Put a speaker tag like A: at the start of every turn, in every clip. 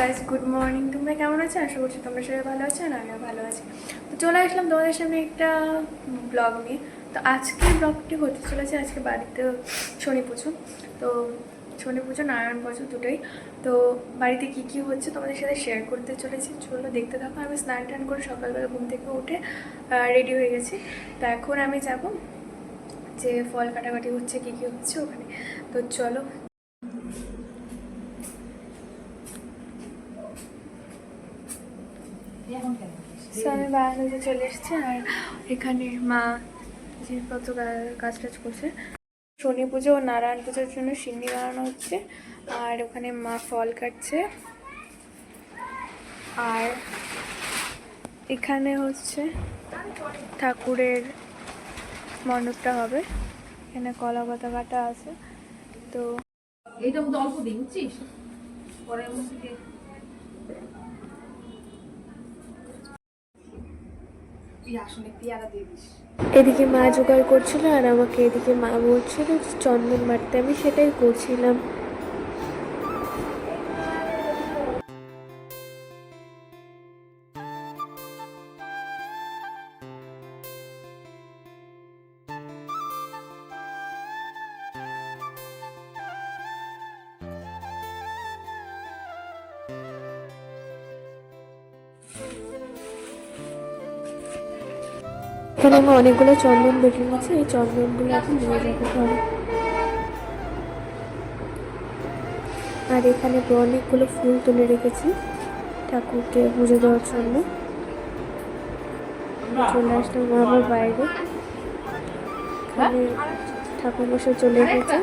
A: Guys good morning তোমরা কেমন আছো? আশা করছি তোমরা সবাই ভালো আছো আর আমিও ভালো আছি। তো চলে আসলাম তোমাদের সামনে একটা ব্লগ নিয়ে। তো আজকে ব্লগটি হতে চলেছে আজকে বাড়িতে শনি পুজো। তো শনি পুজো, নারায়ণ পুজো দুটোই। তো বাড়িতে কি কি হচ্ছে তোমাদের সাথে শেয়ার করতে চলেছি। চলো দেখতে থাকো। আমি স্নান টান করে সকালবেলা ঘুম থেকে উঠে রেডি হয়ে গেছি। তো এখন আমি যাব যে ফল কাটাকাটি হচ্ছে, কি কি হচ্ছে ওখানে। তো চলো। So, আমি বারান্দাতে চলে এসেছি আর এখানে মা জিনিসপত্র কাজ টাজ করছে। শনি পুজো ও নারায়ণ পুজোর জন্য সিন্নি বানানো হচ্ছে আর ওখানে মা ফল কাটছে। আর এখানে হচ্ছে ঠাকুরের মণ্ডপটা হবে। এখানে কলা পাতা কাটা আছে। তো
B: এইটা অল্প দিই পরে মধ্যে দিয়ে
A: এদিকে মা জোগাড় করছিল আর আমাকে এদিকে মা বলছিল চন্দন মারতে। আমি সেটাই করছিলাম। এখানে আমার অনেকগুলো চন্দন বেটে গেছে এই চন্দনগুলো এখন নিয়ে যাব ঘরে। আর এখানে অনেকগুলো ফুল তুলে রেখেছি, ঠাকুরকে পুজো দেওয়ার জন্য। চলে আসলাম আবার বাইরে। এখানে ঠাকুর বসে চলে এসেছে।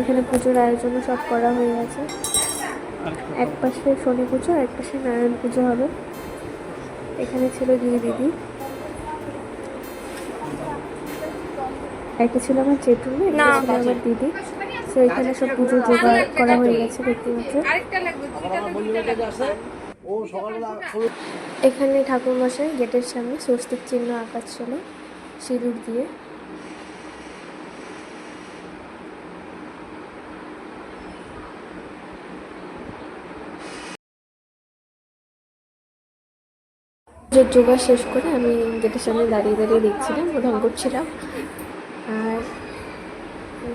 A: এখানে পুজোর আয়োজন সব করা হয়ে গেছে। এক পাশে শনি পুজো এক পাশে নারায়ণ পুজো হবে। এখানে ছিল দুই দিদি। একটা ছিল আমার জেঠু একটা ছিল আমার দিদি। তো এখানে সব পুজো জোগাড় করা হয়ে গেছে দেখতে পাচ্ছ এখানে ঠাকুর মশাই গেটের সামনে স্বস্তিক চিহ্ন আঁকা ছিল সিঁদুর দিয়ে। যোগা শেষ করে আমি গেটের সামনে দাঁড়িয়ে দাঁড়িয়ে দেখছিলাম প্রধান করছিলাম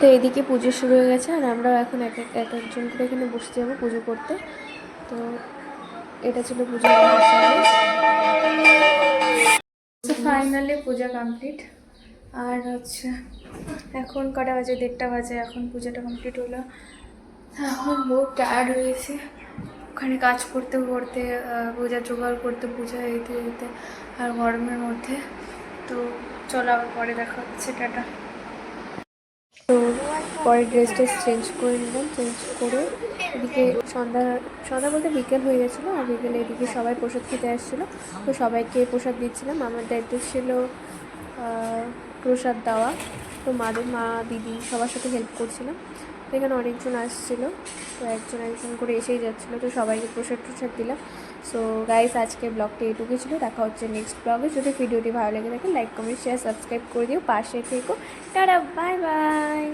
A: তো এদিকে পুজো শুরু হয়ে গেছে আর আমরাও এখন এক এক এক একজন করে এখানে বসতে যাব পুজো করতে। তো এটা ছিল পুজো ফাইনালি পূজা কমপ্লিট আর হচ্ছে এখন কটা বাজে? দেড়টা বাজে। এখন পূজাটা কমপ্লিট হলো। এখন বহুত টায়ার্ড হয়েছে ওখানে কাজ করতে করতে পূজা জোগাড় করতে, পূজা দিতে দিতে আর গরমের মধ্যে। তো চলো আবার পরে দেখা হচ্ছে, টাটা। পরে ড্রেস ট্রেস চেঞ্জ করে নিলাম, চেঞ্জ করে এদিকে সন্ধ্যা সন্ধ্যা বলতে বিকেল হয়ে গেছিল আর বিকেলে এদিকে সবাই প্রসাদ খেতে আসছিল। তো সবাইকে প্রসাদ দিচ্ছিলাম। আমার দায়িত্ব ছিল প্রসাদ দেওয়া। তো মাদের মা, দিদি সবার সাথে হেল্প করছিলাম। তো এখানে অনেকজন আসছিল। তো একজন একজন করে এসেই যাচ্ছিল। তো সবাইকে প্রসাদ ট্রসাদ দিলাম। সো গাইস আজকে ব্লগটা এটুকুই ছিল। দেখা হচ্ছে নেক্সট ব্লগে। যদি ভিডিওটি ভালো লেগে থাকে লাইক কমেন্ট শেয়ার সাবস্ক্রাইব করে দিও। পাশে থেকো। Tata bye bye